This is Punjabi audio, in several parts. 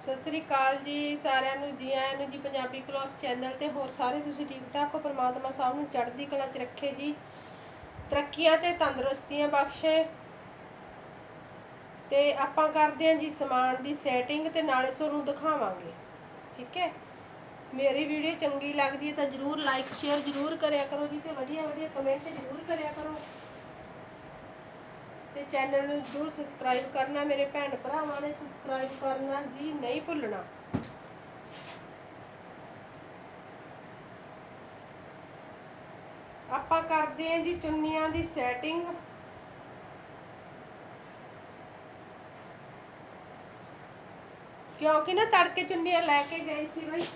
ਸਤਿ ਸ੍ਰੀ ਅਕਾਲ ਜੀ ਸਾਰਿਆਂ ਨੂੰ, ਜੀ ਆਇਆਂ ਨੂੰ ਜੀ, ਪੰਜਾਬੀ ਕਲੌਥ ਚੈਨਲ ਤੇ ਹੋਰ ਸਾਰੇ ਤੁਸੀਂ ਠੀਕ ਠਾਕ ਹੋ? ਪਰਮਾਤਮਾ ਸਾਹਿਬ ਨੂੰ ਚੜ੍ਹਦੀ ਕਲਾ 'ਚ ਰੱਖੇ ਜੀ। ਤਰੱਕੀਆਂ ਤੇ ਤੰਦਰੁਸਤੀਆਂ ਬਖਸ਼ੇ। ਤੇ ਆਪਾਂ ਕਰਦੇ ਹਾਂ ਜੀ ਸਮਾਨ ਦੀ ਸੈਟਿੰਗ ਤੇ ਨਾਲੇ ਤੁਹਾਨੂੰ ਦਿਖਾਵਾਂਗੇ। ਠੀਕ ਹੈ? ਮੇਰੀ ਵੀਡੀਓ ਚੰਗੀ ਲੱਗਦੀ ਹੈ ਤਾਂ ਜਰੂਰ ਲਾਈਕ ਸ਼ੇਅਰ ਜਰੂਰ ਕਰਿਆ ਕਰੋ ਜੀ ਤੇ ਵਧੀਆ ਵਧੀਆ ਕਮੈਂਟ ਜਰੂਰ ਕਰਿਆ ਕਰੋ। ਤੇ ਚੈਨਲ ਨੂੰ ਜਰੂਰ ਸਬਸਕ੍ਰਾਈਬ ਕਰਨਾ, ਮੇਰੇ ਭੈਣ ਭਰਾਵਾਂ ਨੇ ਸਬਸਕ੍ਰਾਈਬ ਕਰਨਾ, ਜੀ ਨਹੀਂ ਭੁੱਲਣਾ। ਆਪਾਂ ਕਰਦੇ ਹਾਂ ਜੀ ਚੁੰਨੀਆਂ ਦੀ ਸੈਟਿੰਗ ਕਿਉਂਕਿ ਨਾ ਤੜਕੇ ਚੁੰਨੀਆਂ ਲੈ ਕੇ ਗਏ ਸੀ ਬਈ।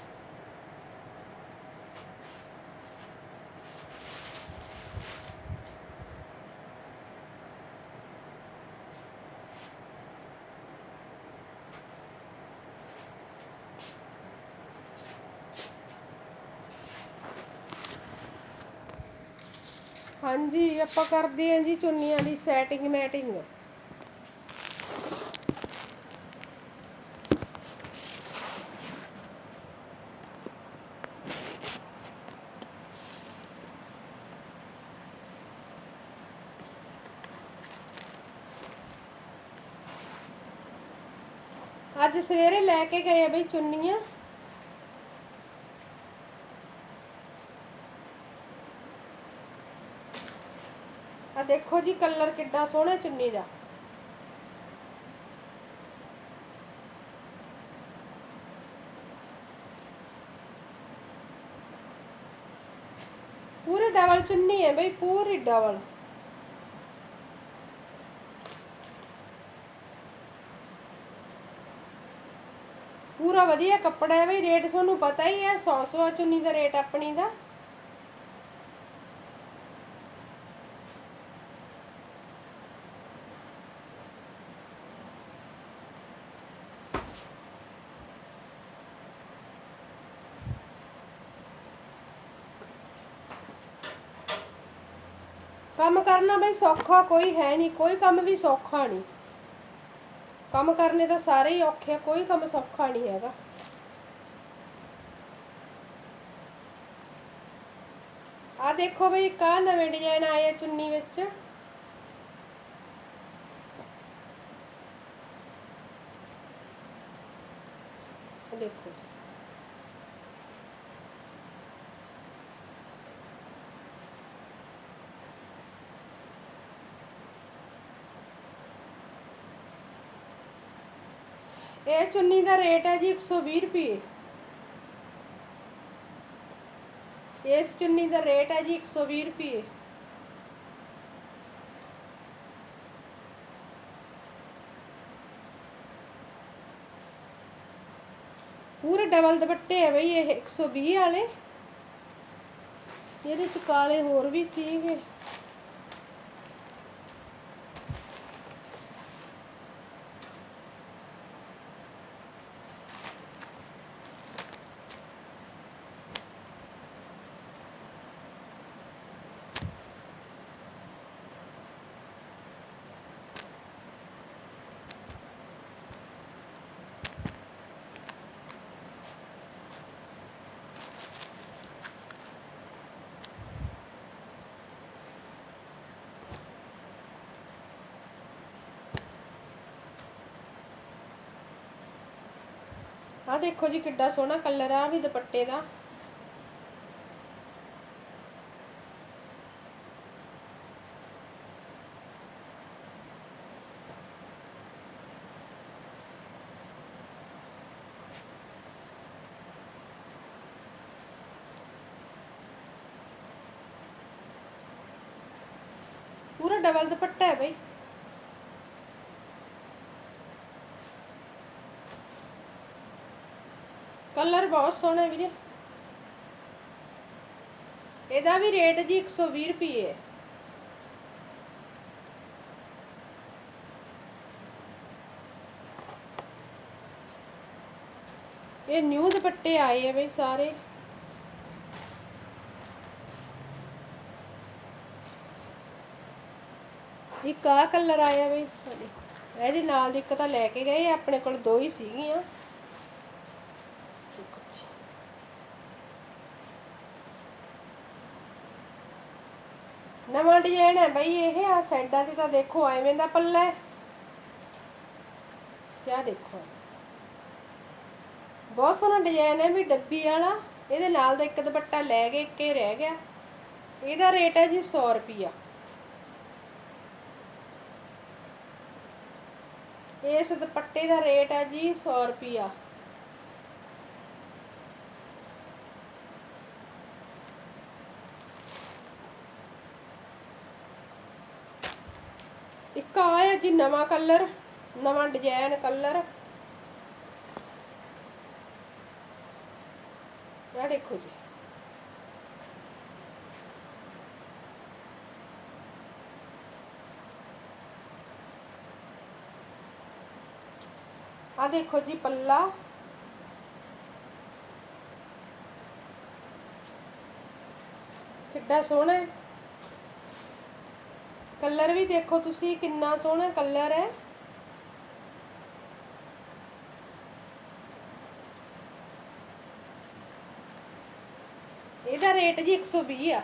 ਹਾਂਜੀ, ਆਪਾਂ ਕਰਦੇ ਹਾਂ ਜੀ ਚੁੰਨੀਆਂ ਦੀ ਸੈਟਿੰਗ ਮੈਟਿੰਗ ਅੱਜ ਸਵੇਰੇ ਲੈ ਕੇ ਗਏ ਆ ਬਈ ਚੁੰਨੀਆਂ। ਦੇਖੋ ਜੀ ਕਲਰ ਕਿੱਡਾ ਸੋਹਣਾ ਚੁੰਨੀ ਦਾ। ਪੂਰੀ ਡਬਲ ਚੁੰਨੀ ਹੈ ਬਈ, ਪੂਰੀ ਡਬਲ। ਪੂਰਾ ਵਧੀਆ ਕੱਪੜਾ ਹੈ ਬਈ, ਰੇਟ ਤੁਹਾਨੂੰ ਪਤਾ ਹੀ ਹੈ 100 100 ਚੁੰਨੀ ਦਾ ਰੇਟ ਆਪਣੀ ਦਾ। ਕੰਮ ਕਰਨਾ ਬਈ ਸੌਖਾ ਕੋਈ ਹੈ ਨਹੀਂ, ਕੋਈ ਕੰਮ ਵੀ ਸੌਖਾ ਨਹੀਂ। ਕੰਮ ਕਰਨੇ ਤਾਂ ਸਾਰੇ ਹੀ ਔਖੇ ਕੋਈ ਕੰਮ ਸੌਖਾ ਨਹੀਂ ਹੈਗਾ। ਆ ਦੇਖੋ ਬਈ ਕਾ ਨਵੇਂ ਡਿਜ਼ਾਈਨ ਆਏ ਆ ਚੁੰਨੀ ਵਿੱਚ। ਦੇਖੋ। ਇਹ ਚੁੰਨੀ ਦਾ ਰੇਟ ਹੈ ਜੀ 120 ਰੁਪਏ। ਇਸ ਚੁੰਨੀ ਦਾ ਰੇਟ ਹੈ ਜੀ 120 ਰੁਪਏ। ਪੂਰੇ ਡਬਲ ਦੁਪੱਟੇ ਹੈ ਬਈ ਇਹ 120 ਵਾਲੇ। ਇਹਦੇ ਚ ਕਾਲੇ ਹੋਰ ਵੀ ਸੀਗੇ। ਆ ਦੇਖੋ ਜੀ ਕਿੱਡਾ ਸੋਹਣਾ ਕਲਰ ਆ ਵੀ ਦੁਪੱਟੇ ਦਾ। ਪੂਰਾ ਡਬਲ ਦੁਪੱਟਾ ਹੈ ਬਈ। ਕਲਰ ਬਹੁਤ ਸੋਹਣਾ ਵੀਰੇ। ਇਹਦਾ ਵੀ ਰੇਟ ਜੀ 120 ਰੁਪਏ ਹੈ ਇਹ ਨਿਊ ਦੁਪੱਟੇ ਆਏ ਆ ਬਈ ਸਾਰੇ। ਇੱਕ ਆ ਕਲਰ ਆਇਆ ਬਈ। ਇਹਦੇ ਨਾਲ ਦੀ ਇੱਕ ਤਾਂ ਲੈ ਕੇ ਗਏ, ਆਪਣੇ ਕੋਲ ਦੋ ਹੀ ਸੀਗੀਆਂ। ਨਵਾਂ ਡਿਜ਼ਾਈਨ ਹੈ ਬਈ ਇਹ ਆ ਸਾਈਡਾਂ ਤੇ ਤਾਂ ਦੇਖੋ, ਐਵੇਂ ਦਾ ਪੱਲਾ ਕਿਆ ਦੇਖੋ। ਬਹੁਤ ਸੋਹਣਾ ਡਿਜ਼ਾਈਨ ਹੈ ਵੀ ਡੱਬੀ ਵਾਲਾ, ਇਹਦੇ ਨਾਲ ਦਾ ਇੱਕ ਦੁਪੱਟਾ ਲੈ ਗਏ ਇੱਕੇ ਰਹਿ ਗਿਆ। ਇਹਦਾ ਰੇਟ ਹੈ ਜੀ 100 ਰੁਪਿਆ ਇਸ ਦੁਪੱਟੇ ਦਾ ਰੇਟ ਹੈ ਜੀ 100 ਰੁਪਿਆ ਇੱਕ ਆਇਆ ਜੀ, ਨਵਾਂ ਕਲਰ, ਨਵਾਂ ਡਿਜ਼ਾਈਨ ਕਲਰ। ਇਹ ਦੇਖੋ ਜੀ। ਆ ਦੇਖੋ ਜੀ, ਪੱਲਾ। ਕਿੱਡਾ ਸੋਹਣਾ ਹੈ। ਕਲਰ ਵੀ ਦੇਖੋ ਤੁਸੀਂ ਕਿੰਨਾ ਸੋਹਣਾ ਕਲਰ ਹੈ ਇਹਦਾ ਰੇਟ ਜੀ 120 ਆ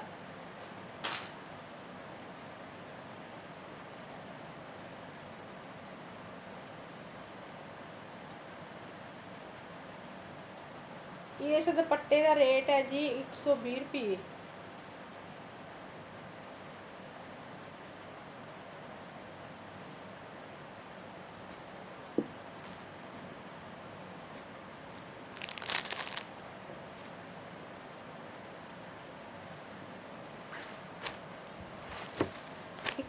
ਇਸ ਦੁਪੱਟੇ ਦਾ ਰੇਟ ਹੈ ਜੀ 120 ਰੁਪਏ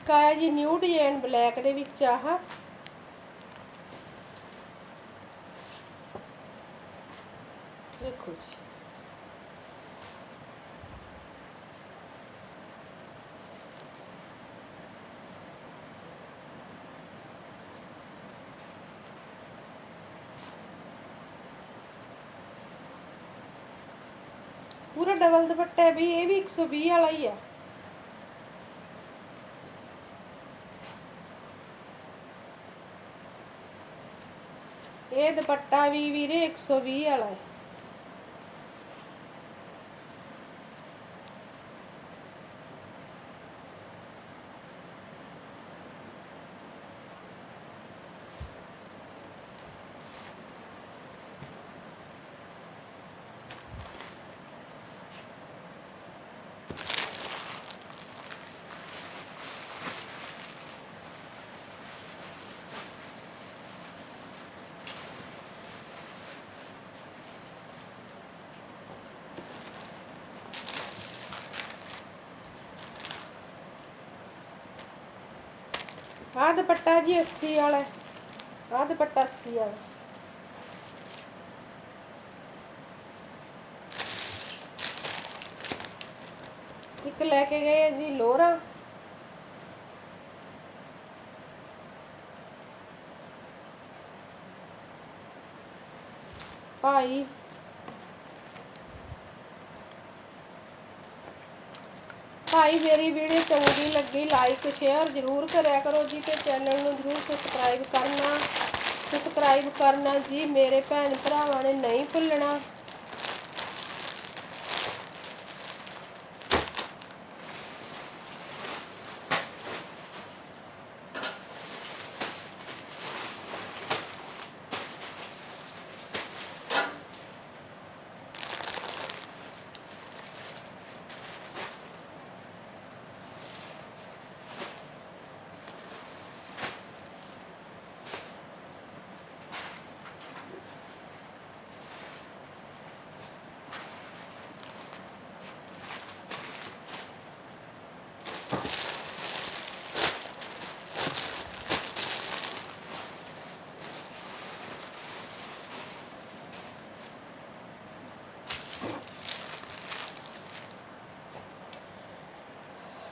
ਇੱਕ ਆਇਆ ਜੀ ਨਿਊ ਡਿਜ਼ਾਈਨ ਬਲੈਕ ਦੇ ਵਿੱਚ ਆਹ। ਦੇਖੋ ਜੀ। ਪੂਰਾ ਡਬਲ ਦੁਪੱਟਾ ਵੀ, ਇਹ ਵੀ 120 ਵਾਲਾ ਹੀ ਆ। ਇਹ ਦੁਪੱਟਾ ਵੀ ਵੀਰੇ 120 ਵਾਲਾ ਹੈ ਆਹ ਦੁਪੱਟਾ ਜੀ 80 ਵਾਲਾ ਹੈ ਆਹ ਦੁਪੱਟਾ 80 ਵਾਲਾ ਇੱਕ ਲੈ ਕੇ ਗਏ ਆ ਜੀ ਲੋਰਾ ਭਾਈ ਭਾਈ, ਮੇਰੀ ਵੀਡੀਓ ਚੰਗੀ ਲੱਗੀ ਲਾਈਕ ਸ਼ੇਅਰ ਜ਼ਰੂਰ ਕਰਿਆ ਕਰੋ ਜੀ ਤੇ ਚੈਨਲ ਨੂੰ ਜ਼ਰੂਰ ਸਬਸਕ੍ਰਾਈਬ ਕਰਨਾ। ਸਬਸਕ੍ਰਾਈਬ ਕਰਨਾ ਜੀ, ਮੇਰੇ ਭੈਣ ਭਰਾਵਾਂ ਨੇ ਨਹੀਂ ਭੁੱਲਣਾ।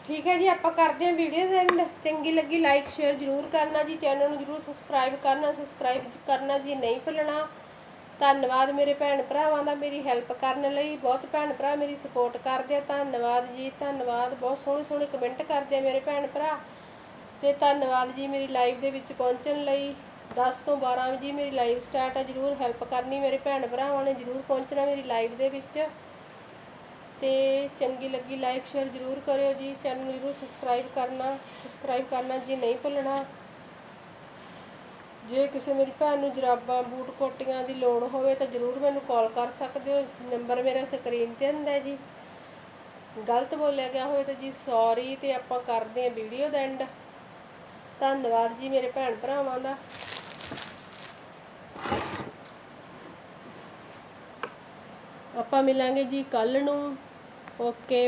ਠੀਕ ਹੈ ਜੀ, ਆਪਾਂ ਕਰਦੇ ਹਾਂ ਵੀਡੀਓ ਦੇ ਐਂਡ ਚੰਗੀ ਲੱਗੀ ਲਾਈਕ ਸ਼ੇਅਰ ਜ਼ਰੂਰ ਕਰਨਾ ਜੀ। ਚੈਨਲ ਨੂੰ ਜ਼ਰੂਰ ਸਬਸਕ੍ਰਾਈਬ ਕਰਨਾ ਸਬਸਕ੍ਰਾਈਬ ਕਰਨਾ ਜੀ, ਨਹੀਂ ਭੁੱਲਣਾ। ਧੰਨਵਾਦ ਮੇਰੇ ਭੈਣ ਭਰਾਵਾਂ ਦਾ, ਮੇਰੀ ਹੈਲਪ ਕਰਨ ਲਈ। ਬਹੁਤ ਭੈਣ ਭਰਾ ਮੇਰੀ ਸਪੋਰਟ ਕਰਦੇ ਆ। ਧੰਨਵਾਦ ਜੀ, ਧੰਨਵਾਦ। ਬਹੁਤ ਸੋਹਣੇ ਸੋਹਣੇ ਕਮੈਂਟ ਕਰਦੇ ਆ ਮੇਰੇ ਭੈਣ ਭਰਾ। ਤੇ ਧੰਨਵਾਦ ਜੀ ਮੇਰੀ ਲਾਈਵ ਦੇ ਵਿੱਚ ਪਹੁੰਚਣ ਲਈ। 10 ਤੋਂ 12 ਵਜੇ ਮੇਰੀ ਲਾਈਵ ਸਟਾਰਟ ਆ। ਜਰੂਰ ਹੈਲਪ ਕਰਨੀ ਮੇਰੇ ਭੈਣ ਭਰਾਵਾਂ ਨੇ। ਜਰੂਰ ਪਹੁੰਚਣਾ ਮੇਰੀ ਲਾਈਵ ਦੇ ਵਿੱਚ। ਤੇ ਚੰਗੀ ਲੱਗੀ ਲਾਈਕ ਸ਼ੇਅਰ ਜ਼ਰੂਰ ਕਰਿਓ ਜੀ। ਚੈਨਲ ਨੂੰ ਜ਼ਰੂਰ ਸਬਸਕ੍ਰਾਈਬ ਕਰਨਾ ਸਬਸਕ੍ਰਾਈਬ ਕਰਨਾ ਜੀ, ਨਹੀਂ ਭੁੱਲਣਾ। ਜੇ ਕਿਸੇ ਮੇਰੀ ਭੈਣ ਨੂੰ ਜਰਾਬਾਂ, ਬੂਟ ਕੋਟੀਆਂ ਦੀ ਲੋੜ ਹੋਵੇ ਤਾਂ ਜ਼ਰੂਰ ਮੈਨੂੰ ਕਾਲ ਕਰ ਸਕਦੇ ਹੋ। ਨੰਬਰ ਮੇਰਾ ਸਕਰੀਨ ਤੇ ਹੁੰਦਾ ਜੀ। ਗਲਤ ਬੋਲਿਆ ਗਿਆ ਹੋਵੇ ਤਾਂ ਜੀ ਸੌਰੀ ਤੇ ਆਪਾਂ ਕਰਦੇ ਹਾਂ ਵੀਡੀਓ ਦਾ ਐਂਡ ਧੰਨਵਾਦ ਜੀ ਮੇਰੇ ਭੈਣ ਭਰਾਵਾਂ ਦਾ। ਆਪਾਂ ਮਿਲਾਂਗੇ ਜੀ ਕੱਲ ਨੂੰ। ਓਕੇ